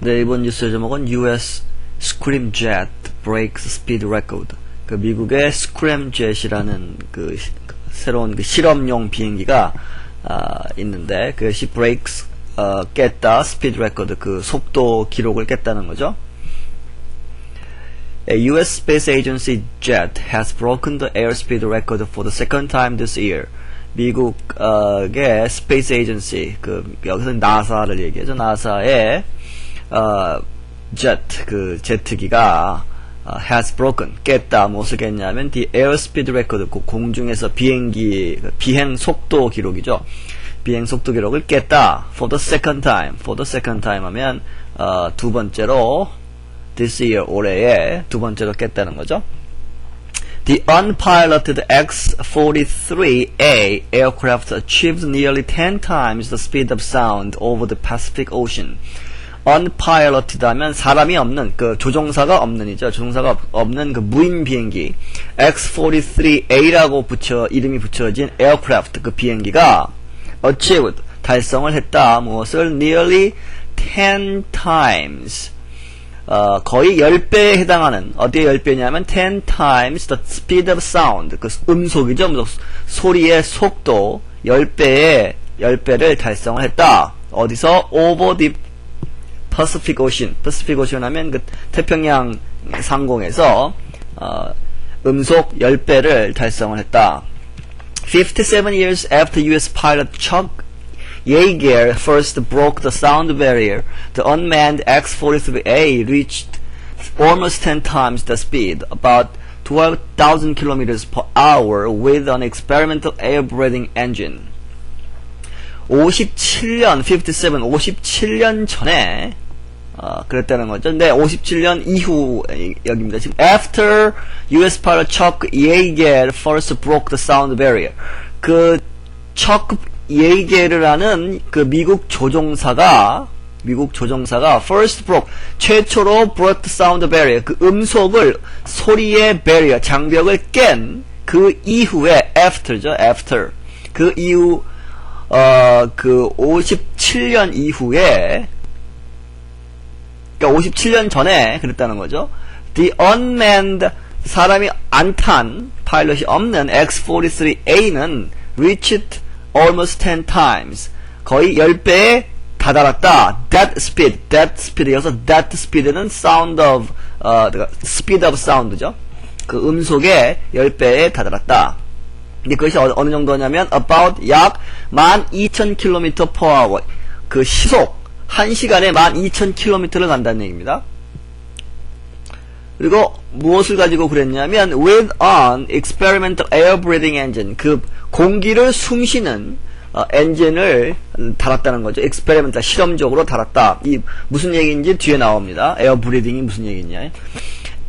네, 이번 뉴스의 제목은 US Scramjet breaks speed record. 그 미국의 Scramjet이라는 그 시- 그 새로운 그 실험용 비행기가 아, 있는데 그것이 breaks 어, 깼다 speed record 그 속도 기록을 깼다는 거죠. A U.S. space agency jet has broken the airspeed record for the second time this year. 미국의 스페이스 에이전시 그 여기서 나사를 얘기하죠. 나사의 어, jet 그 제트기가 어, has broken 깼다 무엇을 깼냐면 the airspeed record 그 공중에서 비행기 그 비행 속도 기록이죠. 비행 속도 기록을 깼다 for the second time for the second time 하면 어, 두 번째로 this year 올해에 두 번째로 깼다는 거죠. The unpiloted X-43A aircraft achieved nearly 10 times the speed of sound over the Pacific Ocean. Unpiloted 하면 사람이 없는 그 조종사가 없는이죠. 조종사가 없- 없는 그 무인 비행기 X-43A라고 붙여 이름이 붙여진 aircraft 그 비행기가 achieved 달성을 했다. 무엇을 nearly 10 times 어, 거의 10배에 해당하는, 어디에 10배냐면, 10 times the speed of sound. 그 음속이죠, 음속. 소리의 속도, 10배에, 10배를 달성을 했다. 어디서? over the Pacific Ocean. Pacific Ocean 하면 그 태평양 상공에서, 어, 음속 10배를 달성을 했다. 57 years after U.S. pilot Chuck Yeager first broke the sound barrier, the unmanned X-43A reached almost 10 times the speed, about 12,000 kilometers per hour, with an experimental air-breathing engine. 57년, 57, 57년 전에 어, 그랬다는 거죠. 근데 57년 이후 이- 여기입니다. 지금 after U.S. pilot Chuck Yeager first broke the sound barrier. 그 Chuck Yeager라는 그 미국 조종사가 미국 조종사가 first broke 최초로 broke the sound barrier 그 음속을 소리의 barrier 장벽을 깬 그 이후에 after죠 after 그 이후 어 그 57년 이후에 그러니까 57년 전에 그랬다는 거죠. The unmanned 사람이 안 탄 파일럿이 없는 X-43A는 reached almost 10 times 거의 10배에 다다랐다. That speed, that speed이어서 that speed는 sound of 어, 그러니까 speed of sound죠. 그 음속의 10배에 다다랐다. 근데 그것이 어, 느 정도냐면 about 약 12,000km per hour 그 시속 1시간에 12,000km를 간다는 얘기입니다. 그리고 무엇을 가지고 그랬냐면 with an experimental air breathing engine 그 공기를 숨쉬는 어, 엔진을 달았다는 거죠. experimental 실험적으로 달았다. 이 무슨 얘기인지 뒤에 나옵니다. air breathing이 무슨 얘기냐?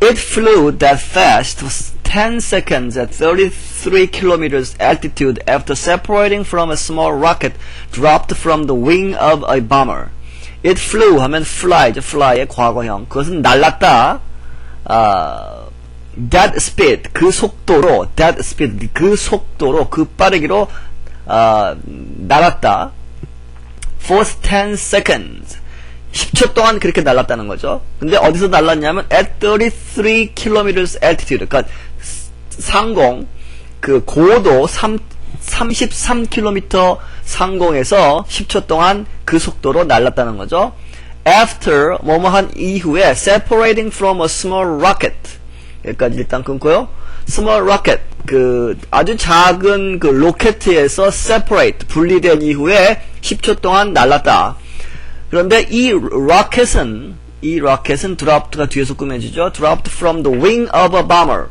It flew that fast 10 seconds at 33 kilometers altitude after separating from a small rocket dropped from the wing of a bomber. It flew 하면 fly죠. fly의 과거형. 그것은 날랐다. 아, that speed 그 속도로 that speed 그 속도로 그 빠르기로 아, 날았다. for 10 seconds 10초 동안 그렇게 날았다는 거죠. 근데 어디서 날랐냐면 at 33 kilometers altitude 그러니까 상공 그 고도 3 33km 상공에서 10초 동안 그 속도로 날랐다는 거죠. After 뭐뭐한 이후에 separating from a small rocket 여기까지 일단 끊고요. small rocket 그 아주 작은 그 로켓에서 separate 분리된 이후에 10초 동안 날랐다. 그런데 이 로켓은 이 로켓은 dropped가 뒤에서 꾸며지죠. dropped from the wing of a bomber.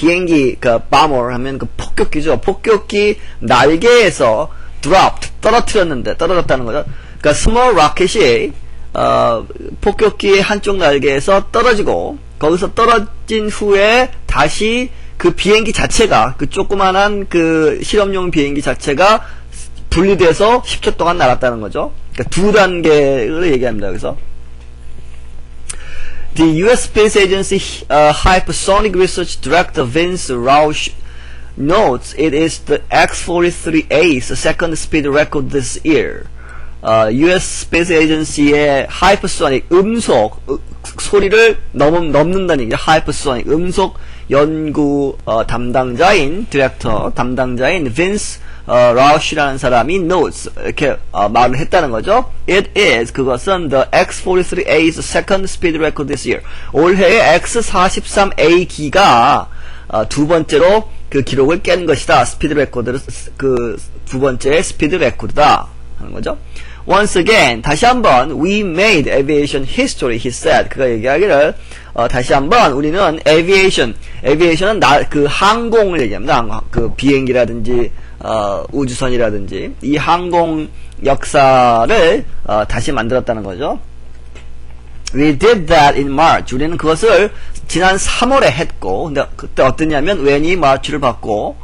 비행기 그 bomber 하면 그 폭격기죠. 폭격기 날개에서 dropped 떨어뜨렸는데 떨어졌다는 거죠. 그러니까 small rocket이 어, 폭격기의 한쪽 날개에서 떨어지고 거기서 떨어진 후에 다시 그 비행기 자체가 그 조그만한 그 실험용 비행기 자체가 분리돼서 10초 동안 날았다는 거죠. 그러니까 두 단계를 얘기합니다. 그래서 The U.S. Space Agency uh, Hypersonic Research Director Vince Rausch notes it is the X-43A's second speed record this year. 어, U.S. Space Agency의 hypersonic 음속 으, 소리를 넘, 넘는다는 얘기죠. hypersonic 음속 연구 어, 담당자인 디렉터 담당자인 빈스 어, 라우시라는 사람이 notes 이렇게 어, 말을 했다는 거죠. It is 그것은 the X43A's second speed record this year. 올해의 X43A 기가 어, 두 번째로 그 기록을 깬 것이다. 스피드 레코드를 그 두 번째 스피드 레코드다 하는 거죠. Once again 다시 한번 we made aviation history he said 그가 얘기하기를 어, 다시 한번 우리는 aviation aviation은 나, 그 항공을 얘기합니다. 그 비행기라든지 어, 우주선이라든지 이 항공 역사를 어, 다시 만들었다는 거죠. We did that in March. 우리는 그것을 지난 3월에 했고, 근데 그때 어떠냐면, when이 March를 받고,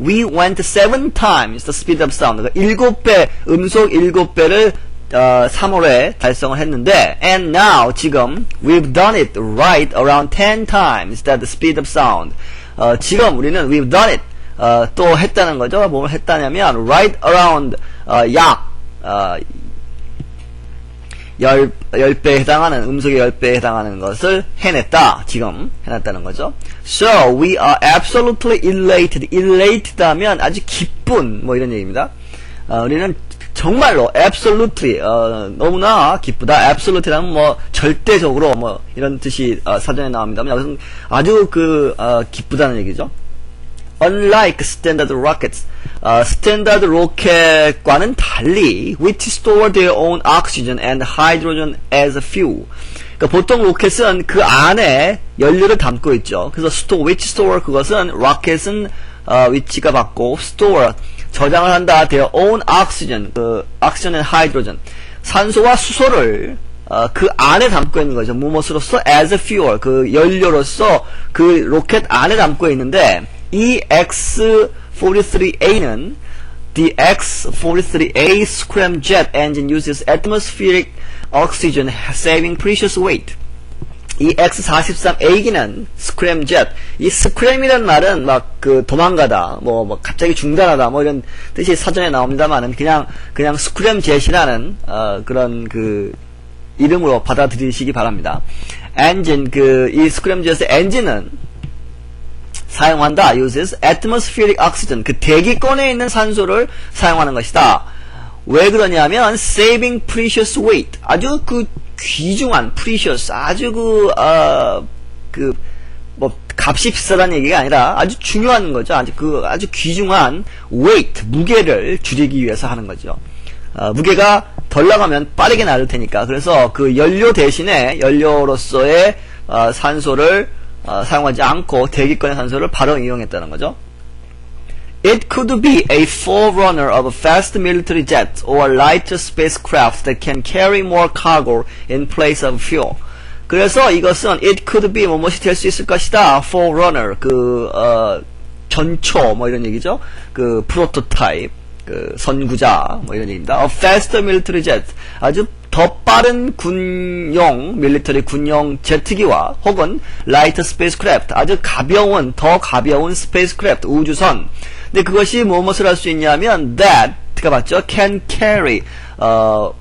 we went seven times the speed of sound. 그러니까 일곱 배, 음속 일곱 배를 어, 3월에 달성을 했는데, and now, 지금, we've done it right around 10 times that speed of sound. 어, 지금 우리는 we've done it, 어, 또 했다는 거죠. 뭘 했다냐면, right around, 어, 약, 어, 열, 열 배에 해당하는, 음속의 열 배에 해당하는 것을 해냈다. 지금 해냈다는 거죠. So, we are absolutely elated. elated 하면 아주 기쁜, 뭐 이런 얘기입니다. 어, 우리는 정말로, absolutely, 어, 너무나 기쁘다. absolute라면 뭐, 절대적으로, 뭐, 이런 뜻이 어, 사전에 나옵니다만, 여기서 아주 그, 어, 기쁘다는 얘기죠. Unlike standard rockets, 어, 스탠다드 로켓과는 달리, which store their own oxygen and hydrogen as fuel. 그러니까 보통 로켓은 그 안에 연료를 담고 있죠. 그래서 store, which store 그것은 로켓은 어, 위치가 받고 store 저장을 한다. their own oxygen, 그 oxygen and hydrogen 산소와 수소를 어, 그 안에 담고 있는 거죠. 무엇으로서 as fuel 그 연료로서 그 로켓 안에 담고 있는데 이 X43A는 the X43A scramjet engine uses atmospheric oxygen saving precious weight. 이 X43A기는 scramjet. 이 scram이란 말은 막 그 도망가다, 뭐, 뭐 갑자기 중단하다, 뭐 이런 뜻이 사전에 나옵니다만은 그냥 그냥 scramjet이라는 어, 그런 그 이름으로 받아들이시기 바랍니다. 엔진 그이 scramjet의 엔진은 사용한다. uses atmospheric oxygen. 그 대기권에 있는 산소를 사용하는 것이다. 왜 그러냐면 saving precious weight. 아주 그 귀중한 precious 아주 그 어, 그 뭐 값이 비싸다는 얘기가 아니라 아주 중요한 거죠. 아주 그 아주 귀중한 weight 무게를 줄이기 위해서 하는 거죠. 어, 무게가 덜 나가면 빠르게 나를 테니까. 그래서 그 연료 대신에 연료로서의 어, 산소를 어, 사용하지 않고 대기권의 산소를 바로 이용했다는 거죠. It could be a forerunner of fast military jet or lighter spacecraft that can carry more cargo in place of fuel. 그래서 이것은 it could be 무엇이 될 수 있을 것이다. forerunner 그 어, 전초 뭐 이런 얘기죠. 그 프로토타입 그 선구자 뭐 이런 얘기입니다. A faster military jet 아주 더 빠른 군용 밀리터리 군용 제트기와 혹은 라이트 스페이스크래프트 아주 가벼운 더 가벼운 스페이스크래프트 우주선. 근데 그것이 무엇을 할 수 있냐면 that가 맞죠? can carry 어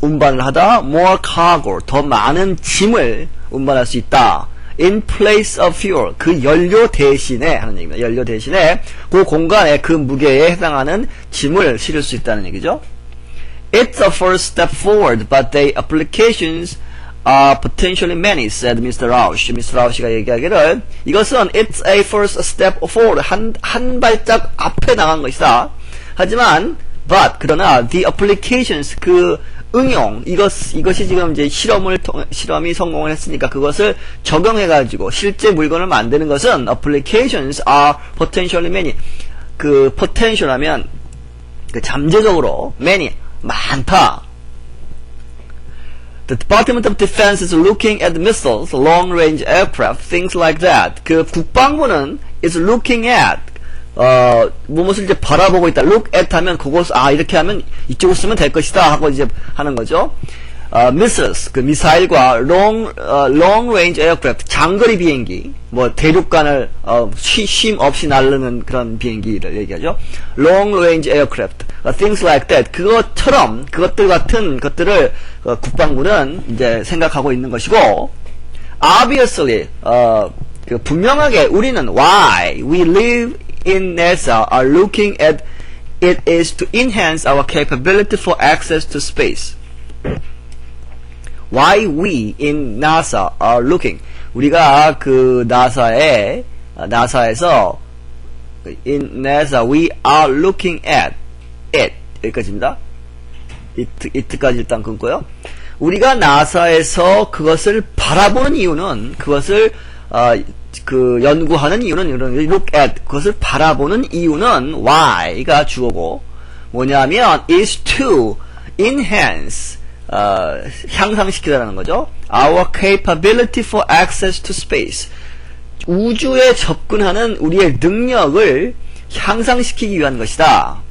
운반을 하다 more cargo 더 많은 짐을 운반할 수 있다. in place of fuel 그 연료 대신에 하는 얘기입니다. 연료 대신에 그 공간에 그 무게에 해당하는 짐을 실을 수 있다는 얘기죠 It's a first step forward, but the applications are potentially many, said Mr. Rausch. Mr. Rausch가 얘기하기를 이것은 it's a first step forward, 한, 한 발짝 앞에 나간 것이다. 하지만 but 그러나 the applications 그 응용 이것 이것이 지금 이제 실험을 통, 실험이 성공을 했으니까 그것을 적용해 가지고 실제 물건을 만드는 것은 applications are potentially many 그 potential 하면 그 잠재적으로 many 많다. The Department of Defense is looking at missiles, long-range aircraft, things like that. 그 국방부는 is looking at 어, 무엇을 이제 바라보고 있다. look at 하면 그곳 아 이렇게 하면 이쪽을 쓰면 될 것이다 하고 이제 하는 거죠. 어, missiles 그 미사일과 long 어, long range aircraft 장거리 비행기 뭐 대륙간을 어, 쉼 없이 날르는 그런 비행기를 얘기하죠. long range aircraft 어, things like that. 그것처럼 그것들 같은 것들을 어, 국방부는 이제 생각하고 있는 것이고 obviously 어, 그 분명하게 우리는 why we live in NASA are looking at it is to enhance our capability for access to space. Why we in NASA are looking. 우리가 그 나사에 나사에서 in NASA we are looking at it 여기까지입니다. it it까지 일단 끊고요. 우리가 나사에서 그것을 바라보는 이유는 그것을 어, 그 연구하는 이유는 이런 look at 그것을 바라보는 이유는 why가 주어고 뭐냐면 is to enhance 어, 향상시키다라는 거죠. Our capability for access to space. 우주에 접근하는 우리의 능력을 향상시키기 위한 것이다.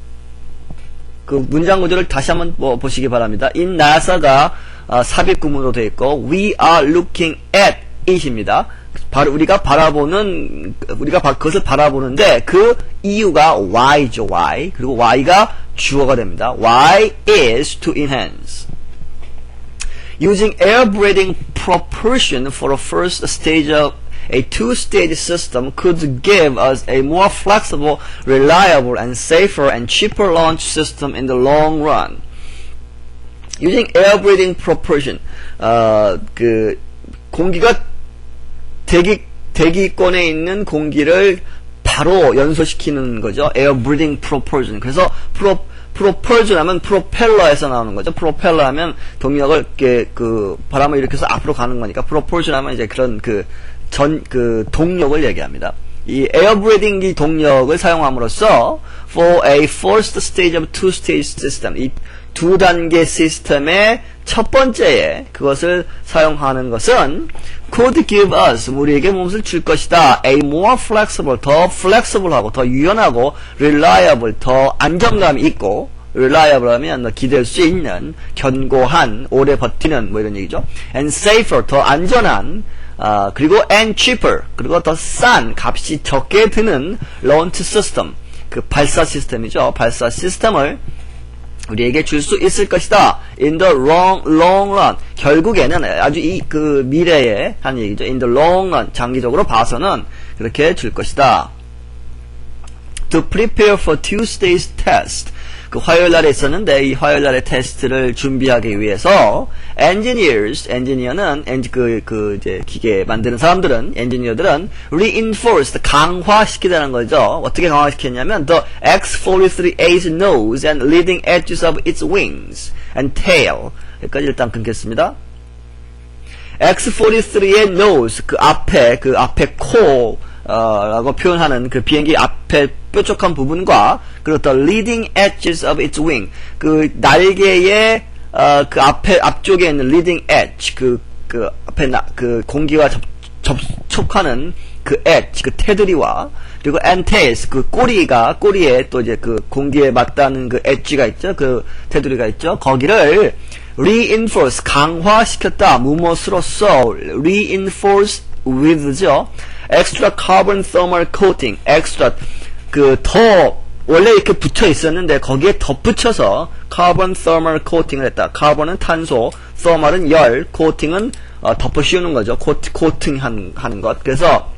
그 문장 구조를 다시 한번 뭐 보시기 바랍니다. in NASA가 어, 삽입구문으로 되어 있고 we are looking at it입니다. 바로 우리가 바라보는 우리가 바, 그것을 바라보는데 그 이유가 why죠 why 그리고 why가 주어가 됩니다. why is to enhance. Using air breathing propulsion for the first stage of a two-stage system could give us a more flexible, reliable, and safer and cheaper launch system in the long run. Using air breathing propulsion, 어, 그 공기가 대기 대기권에 있는 공기를 바로 연소시키는 거죠. air breathing propulsion. 그래서 프로 프로펄전 하면 프로펠러에서 나오는 거죠. 프로펠러 하면 동력을 이렇게 그 바람을 일으켜서 앞으로 가는 거니까 프로펄전 하면 이제 그런 그전그 동력을 얘기합니다. 이 에어 브리딩 이 동력을 사용함으로써 for a first stage of two stage system 이 두 단계 시스템의 첫 번째에 그것을 사용하는 것은 could give us 우리에게 무엇을 줄 것이다. a more flexible 더 flexible하고 더 유연하고 reliable 더 안정감 있고 reliable 하면 기댈 수 있는 견고한 오래 버티는 뭐 이런 얘기죠. and safer 더 안전한 아, 그리고 and cheaper 그리고 더 싼 값이 적게 드는 launch system 그 발사 시스템이죠. 발사 시스템을 우리에게 줄 수 있을 것이다. In the long, long run. 결국에는 아주 이 그 미래에 한 얘기죠. In the long run. 장기적으로 봐서는 그렇게 줄 것이다. To prepare for Tuesday's test. 그 화요일 날에 있었는데 이 화요일 날의 테스트를 준비하기 위해서 engineers, engineer는 엔지 그, 그 이제 기계 만드는 사람들은 engineer들은 reinforced 강화시키다는 거죠. 어떻게 강화시켰냐면 the X-43A's nose and leading edges of its wings and tail 여기까지 일단 끊겠습니다. X-43의 nose 그 앞에 그 앞에 코 어, 라고 표현하는 그 비행기 앞에 뾰족한 부분과 그리고 the leading edges of its wing 그 날개의 어, 그 앞에 앞쪽에 있는 leading edge 그, 그 앞에 나, 그 공기와 접, 접촉하는 그 edge 그 테두리와 그리고 antails 그 꼬리가 꼬리에 또 이제 그 공기에 맞닿는 그 edge가 있죠 그 테두리가 있죠 거기를 reinforce 강화시켰다 무엇으로써 reinforce with죠 extra carbon thermal coating extra 그 더 원래 이렇게 붙여 있었는데 거기에 덧붙여서 carbon thermal coating을 했다. carbon은 탄소, thermal은 열, coating은 어, 덮어 씌우는 거죠. 코트, 코팅 한, 하는 것. 그래서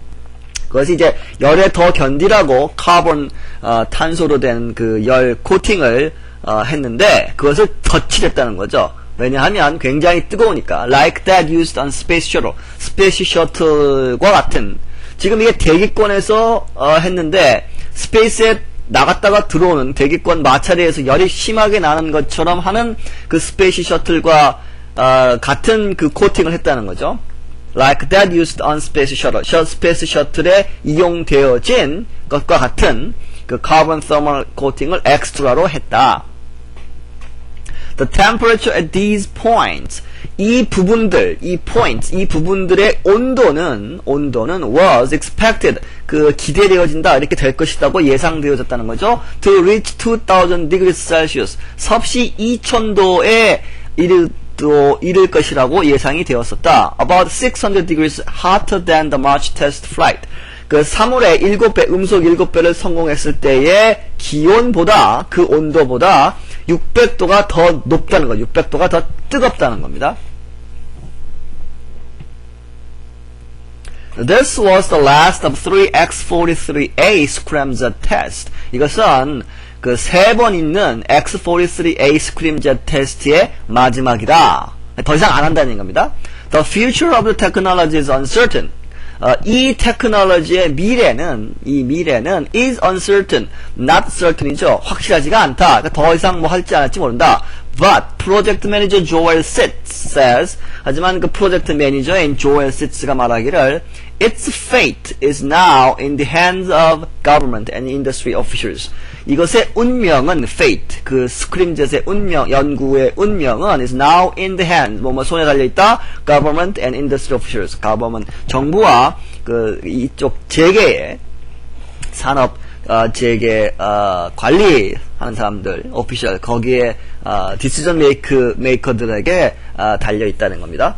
그것이 이제 열에 더 견디라고 카본 어, 탄소로 된 그 열 코팅을 어, 했는데 그것을 덧칠했다는 거죠. 왜냐하면 굉장히 뜨거우니까 like that used on space shuttle 스페이스 셔틀과 같은 지금 이게 대기권에서 어, 했는데 스페이스에 나갔다가 들어오는 대기권 마찰에서 열이 심하게 나는 것처럼 하는 그 스페이스 셔틀과 어, 같은 그 코팅을 했다는 거죠. Like that used on space shuttle. 셔, 스페이스 셔틀에 이용되어진 것과 같은 그 카본 서멀 코팅을 엑스트라로 했다. The temperature at these points. 이 부분들, 이 points, 이 부분들의 온도는, 온도는 was expected. 그 기대되어진다. 이렇게 될 것이라고 예상되어졌다는 거죠. To reach 2000 degrees Celsius. 섭씨 2000도에 이르, 또 이를 것이라고 예상이 되었었다. About 600 degrees hotter than the March test flight. 그 3월에 7배, 음속 7배를 성공했을 때의 기온보다 그 온도보다 600도가 더 높다는 거, 600도가 더 뜨겁다는 겁니다. This was the last of three X-43A scramjet test. 이것은 그 세 번 있는 X-43A scramjet 테스트의 마지막이다. 더 이상 안 한다는 겁니다. The future of the technology is uncertain. 어, 이 테크놀로지의 미래는 이 미래는 is uncertain, not certain이죠. 확실하지가 않다. 그러니까 더 이상 뭐 할지 안 할지 모른다. But project manager Joel Sitz says 하지만 그 프로젝트 매니저인 시츠가 말하기를 Its fate is now in the hands of government and industry officials. 이것의 운명은 fate, 그 스크림젯의 운명, 연구의 운명은 is now in the hands, 뭐뭐 손에 달려있다, government and industry officials. government, 정부와 그 이쪽 재계의 산업 어, 재계 어, 관리하는 사람들, 오피셜 거기에 어, 디시전 메이크 메이커들에게 어, 달려 있다는 겁니다.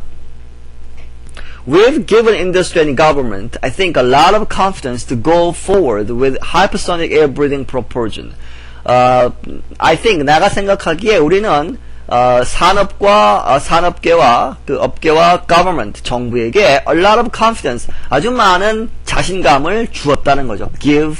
We've given industry and government, I think, a lot of confidence to go forward with hypersonic air breathing propulsion. 어, I think 내가 생각하기에 우리는 어, 산업과 어, 산업계와 그 업계와 government 정부에게 a lot of confidence 아주 많은 자신감을 주었다는 거죠. Give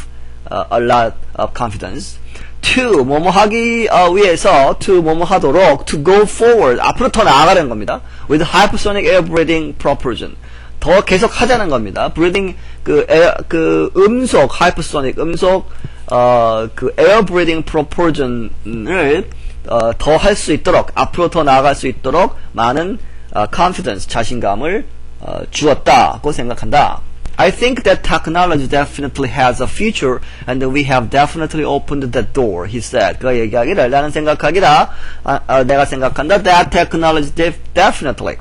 uh, a lot of confidence. To 뭐뭐 하기 어, 위해서 to 뭐뭐 하도록 to go forward 앞으로 더 나아가는 겁니다. with hypersonic air breathing propulsion 더 계속 하자는 겁니다. breathing 그, 에, 그 음속 hypersonic 음속 어, 그 air breathing propulsion을 어, 더 할 수 있도록 앞으로 더 나아갈 수 있도록 많은 어, confidence 자신감을 어, 주었다고 생각한다. I think that technology definitely has a future and we have definitely opened that door, he said. 그 얘기하기를 나는 생각하기라 아, 아, 내가 생각한다 that technology def, definitely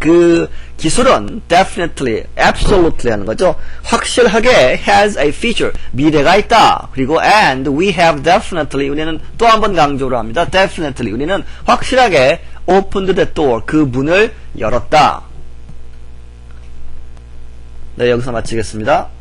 그 기술은 definitely, absolutely 하는 거죠. 확실하게 has a future, 미래가 있다. 그리고 and we have definitely, 우리는 또 한 번 강조를 합니다. definitely, 우리는 확실하게 opened the door, 그 문을 열었다. 네, 여기서 마치겠습니다.